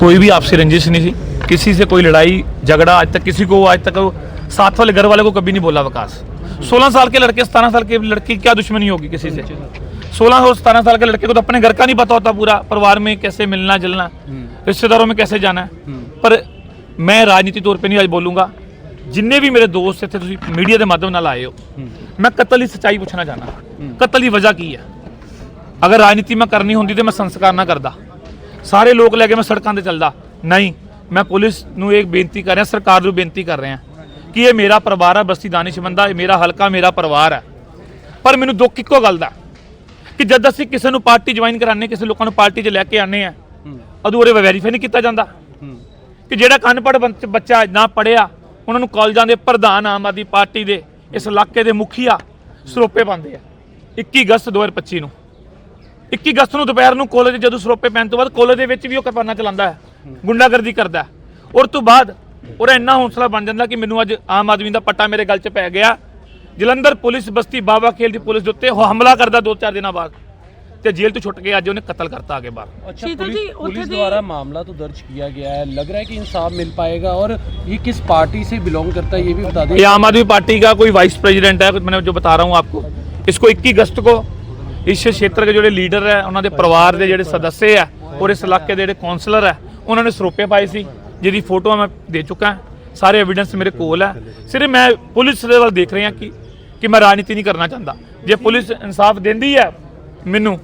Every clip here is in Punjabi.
कोई भी आपसे रंजिश नहीं थी। किसी से कोई लड़ाई, झगड़ा, आज तक किसी को, आज तक साथ वाले घर वाले को कभी नहीं बोला विकास। सोलह साल के लड़के सतारह साल के लड़के की क्या दुश्मनी होगी किसी से सोलह और सतारह साल के लड़के को तो अपने घर का नहीं पता होता पूरा परिवार में कैसे मिलना जुलना रिश्तेदारों में कैसे जाना है पर मैं राजनीति तौर पे नहीं आज बोलूंगा जिन्ने भी मेरे दोस्त ਇੱਥੇ ਤੁਸੀਂ ਮੀਡੀਆ ਦੇ ਮਾਧਿਅਮ ਨਾਲ ਆਏ ਹੋ ਮੈਂ ਕਤਲ ਦੀ ਸੱਚਾਈ ਪੁੱਛਣਾ ਚਾਹਨਾ ਕਤਲ ਦੀ ਵਜ੍ਹਾ ਕੀ ਹੈ ਅਗਰ ਰਾਜਨੀਤੀ ਮੈਂ ਕਰਨੀ ਹੁੰਦੀ ਤੇ ਮੈਂ ਸੰਸਕਾਰ ਨਾ ਕਰਦਾ ਸਾਰੇ ਲੋਕ ਲੈ ਕੇ ਮੈਂ ਸੜਕਾਂ ਤੇ ਚੱਲਦਾ ਨਹੀਂ ਮੈਂ ਪੁਲਿਸ ਨੂੰ ਇੱਕ ਬੇਨਤੀ ਕਰ ਰਿਹਾ ਸਰਕਾਰ ਨੂੰ ਬੇਨਤੀ ਕਰ ਰਿਹਾ ਕਿ ਇਹ ਮੇਰਾ ਪਰਿਵਾਰ ਹੈ ਬਸਤੀ ਦਾਨਿਸ਼ਮੰਦਾ ਇਹ ਮੇਰਾ ਹਲਕਾ, ਮੇਰਾ ਪਰਿਵਾਰ ਹੈ ਪਰ ਮੈਨੂੰ ਦੁੱਖ ਇੱਕੋ ਗੱਲ ਦਾ, ਕਿ ਜਦ ਅਸੀਂ ਕਿਸੇ ਨੂੰ ਪਾਰਟੀ ਜੁਆਇਨ ਕਰਾਣੇ ਕਿਸੇ ਲੋਕਾਂ ਨੂੰ ਪਾਰਟੀ 'ਚ ਲੈ ਕੇ ਆਨੇ ਆ, ਅਧੂਰੇ ਵੈਰੀਫਾਈ ਨਹੀਂ ਕੀਤਾ ਜਾਂਦਾ। ਕਿ ਜਿਹੜਾ ਅਨਪੜ੍ਹ ਬੰਚ- ਬੱਚਾ ਨਾ ਪੜਿਆ ਉਹਨਾਂ ਨੂੰ ਕਾਲਜਾਂ ਦੇ ਪ੍ਰਧਾਨ ਆਮ ਆਦਮੀ ਪਾਰਟੀ ਦੇ ਇਸ ਇਲਾਕੇ ਦੇ ਮੁਖੀਆ ਸਰੋਪੇ ਪਾਉਂਦੇ ਆ। 21 ਅਗਸਤ 2025 ਨੂੰ। 21 ਅਗਸਤ ਨੂੰ ਦੁਪਹਿਰ ਨੂੰ ਕਾਲਜ ਜਦੋਂ ਸਰੋਪੇ ਪੈਣ ਤੋਂ ਬਾਅਦ ਕਾਲਜ ਦੇ ਵਿੱਚ ਵੀ ਉਹ ਕਿਰਪਾਨਾਂ ਚਲਾਉਂਦਾ ਹੈ, ਗੁੰਡਾਗਰਦੀ ਕਰਦਾ ਹੈ। ਔਰ ਤੋਂ ਬਾਅਦ ਉਹਦਾ ਇੰਨਾ ਹੌਸਲਾ ਬਣ ਜਾਂਦਾ ਕਿ ਮੈਨੂੰ ਅੱਜ ਆਮ ਆਦਮੀ ਦਾ ਪੱਟਾ ਮੇਰੇ ਗਲ 'ਚ ਪੈ ਗਿਆ ਜਲੰਧਰ ਪੁਲਿਸ ਬਸਤੀ ਬਾਬਾ ਖੇਲ ਦੀ ਪੁਲਿਸ ਦੇ ਉੱਤੇ ਉਹ ਹਮਲਾ ਕਰਦਾ ਦੋ ਚਾਰ ਦਿਨਾਂ ਬਾਅਦ ਤੇ ਜੇਲ੍ਹ ਤੋਂ ਛੁੱਟ ਕੇ ਅੱਜ ਉਹਨੇ ਕਤਲ ਕਰਤਾ ਅੱਗੇ ਬਾਹਰ अच्छा शीतल पुलिस जी, उत्थे पुलिस दी- द्वारा मामला तो दर्ज किया गया है लग रहा है कि इंसाफ मिल पाएगा और ये किस पार्टी से बिलोंग करता है ये भी बता दें ये आम आदमी पार्टी का कोई वाइस प्रेसिडेंट है मैंने जो बता रहा हूँ आपको इसको 21 अगस्त को ਇਸ ਖੇਤਰ ਦੇ ਜਿਹੜੇ ਲੀਡਰ ਹੈ ਉਹਨਾਂ ਦੇ ਪਰਿਵਾਰ ਦੇ ਜਿਹੜੇ ਸਦੱਸਿਆ ਹੈ ਔਰ ਇਸ ਇਲਾਕੇ ਦੇ ਜਿਹੜੇ ਕਾਉਂਸਲਰ ਹੈ ਉਹਨਾਂ ਨੇ ਸਰੋਪੇ ਪਾਏ ਸੀ ਜਿਹਦੀ ਫੋਟੋਆਂ ਮੈਂ ਦੇ ਚੁੱਕਾ ਸਾਰੇ ਐਵੀਡੈਂਸ ਮੇਰੇ ਕੋਲ ਹੈ ਸਿਰਫ ਮੈਂ ਪੁਲਿਸ ਦੇ ਵੱਲ ਦੇਖ ਰਿਹਾ ਕਿ ਕਿ ਮੈਂ ਰਾਜਨੀਤੀ ਨਹੀਂ ਕਰਨਾ ਚਾਹੁੰਦਾ। ਜੇ ਪੁਲਿਸ ਇਨਸਾਫ ਦਿੰਦੀ ਹੈ ਮੈਨੂੰ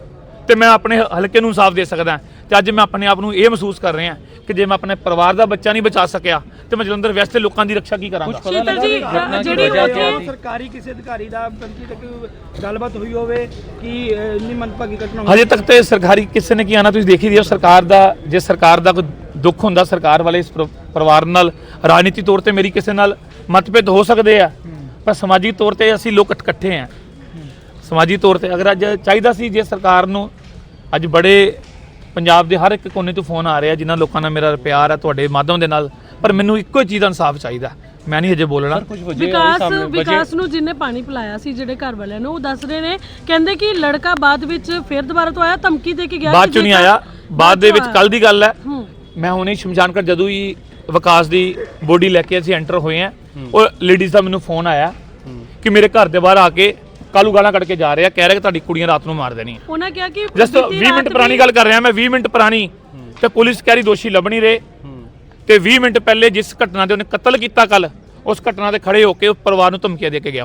ਤੇ ਮੈਂ ਆਪਣੇ ਹਲਕੇ ਨੂੰ ਇਨਸਾਫ ਦੇ ਸਕਦਾ ਤੇ ਅੱਜ ਮੈਂ ਆਪਣੇ ਆਪ ਨੂੰ ਇਹ ਮਹਿਸੂਸ ਕਰ ਰਿਹਾ ਕਿ ਜੇ ਮੈਂ ਆਪਣੇ ਪਰਿਵਾਰ ਦਾ ਬੱਚਾ ਨਹੀਂ ਬਚਾ ਸਕਿਆ ਤੇ ਮੈਂ ਜਲੰਧਰ ਵੈਸਟ ਦੇ ਲੋਕਾਂ ਦੀ ਰੱਖਿਆ ਕੀ ਕਰਾਂਗਾ? ਸ਼ੀਤਲ ਜੀ ਜਿਹੜੀ ਸਰਕਾਰੀ ਕਿਸੇ ਅਧਿਕਾਰੀ ਦਾ ਪੰਚੀ ਤੱਕ ਗੱਲਬਾਤ ਹੋਈ ਹੋਵੇ ਕਿ ਇੰਨੀ ਮਨਪਾਗੀ ਘਟਨਾ ਹਜੇ ਤੱਕ ਤੇ ਸਰਕਾਰੀ ਕਿਸੇ ਨੇ ਕੀ ਆਣਾ ਤੁਸੀਂ ਦੇਖੀ ਦਿਓ ਸਰਕਾਰ ਦਾ ਜੇ ਸਰਕਾਰ ਦਾ ਕੋਈ ਦੁੱਖ ਹੁੰਦਾ ਸਰਕਾਰ ਵਾਲੇ ਇਸ ਪਰਿਵਾਰ ਨਾਲ ਰਾਜਨੀਤੀ ਤੌਰ ਤੇ ਮੇਰੀ ਕਿਸੇ ਨਾਲ ਮਤਭੇਦ ਹੋ ਸਕਦੇ ਆ ਪਰ ਸਮਾਜਿਕ ਤੌਰ ਤੇ ਅਸੀਂ ਲੋਕ ਇਕੱਠੇ ਆ। ਸਮਾਜਿਕ ਤੌਰ ਤੇ ਅਗਰ ਅੱਜ ਚਾਹੀਦਾ ਸੀ ਜੇ ਸਰਕਾਰ ਨੂੰ ਅੱਜ ਬੜੇ ਪੰਜਾਬ ਦੇ ਹਰ ਇੱਕ ਕੋਨੇ ਤੋਂ ਫੋਨ ਆ ਰਿਹਾ ਜਿਨ੍ਹਾਂ ਲੋਕਾਂ ਨਾਲ ਮੇਰਾ ਪਿਆਰ ਹੈ ਤੁਹਾਡੇ ਮਾਧਿਅਮ ਦੇ ਨਾਲ ਪਰ ਮੈਨੂੰ ਇੱਕੋ ਹੀ ਚੀਜ਼ ਦਾ ਇਨਸਾਫ ਚਾਹੀਦਾ। ਮੈਂ ਨਹੀਂ ਹਜੇ ਬੋਲਣਾ। ਵਿਕਾਸ ਵਿਕਾਸ ਨੂੰ ਜਿੰਨੇ ਪਾਣੀ ਪਿਲਾਇਆ ਸੀ ਜਿਹੜੇ ਘਰ ਵਾਲਿਆਂ ਨੂੰ ਉਹ ਦੱਸ ਰਹੇ ਨੇ ਕਹਿੰਦੇ ਕਿ ਲੜਕਾ ਬਾਅਦ ਵਿੱਚ ਫੇਰ ਦੁਬਾਰਾ ਤੋਂ ਆਇਆ ਧਮਕੀ ਦੇ ਕੇ ਗਿਆ ਬਾਅਦ ਚ ਨਹੀਂ ਆਇਆ। ਬਾਅਦ ਦੇ ਵਿੱਚ ਕੱਲ ਦੀ ਗੱਲ ਹੈ। ਮੈਂ ਹੁਣੇ ਸ਼ਮਸ਼ਾਨ ਘਾਟ ਜਦੋਂ ਹੀ ਵਿਕਾਸ ਦੀ ਬੋਡੀ ਲੈ ਕੇ ਅਸੀਂ ਐਂਟਰ ਹੋਏ ਆ ਉਹ ਲੇਡੀਜ਼ ਦਾ ਮੈਨੂੰ ਫੋਨ ਆਇਆ ਕਿ ਮੇਰੇ ਘਰ ਦੇ ਬਾਹਰ ਆ ਕੇ ਕਾਲੂ ਗਾਲਾਂ ਕੱਢ ਕੇ ਜਾ ਰਹੇ ਕਹਿ ਰਹੇ ਕਿ ਤੁਹਾਡੀ ਕੁੜੀਆਂ ਰਾਤ ਨੂੰ ਮਾਰ ਦੇਣੀ ਉਹਨਾਂ ਕਿਹਾ ਕਿ ਜਸਟ ਬੀਤੀ 20 ਮਿੰਟ ਪੁਰਾਣੀ ਗੱਲ ਕਰ ਰਿਹਾ ਮੈਂ 20 ਮਿੰਟ ਪੁਰਾਣੀ। ਤੇ ਪੁਲਿਸ ਕਹਿ ਰਹੀ ਦੋਸ਼ੀ ਲੱਭ ਨਹੀਂ ਰਹੇ। ਤੇ 20 ਮਿੰਟ ਪਹਿਲੇ ਜਿਸ ਘਟਨਾ ਤੇ ਉਹਨੇ ਕਤਲ ਕੀਤਾ ਕੱਲ ਉਸ ਘਟਨਾ ਤੇ ਖੜੇ ਹੋ ਕੇ ਉਸ ਪਰਿਵਾਰ ਨੂੰ ਧਮਕੀਆਂ ਦੇ ਕੇ ਗਿਆ।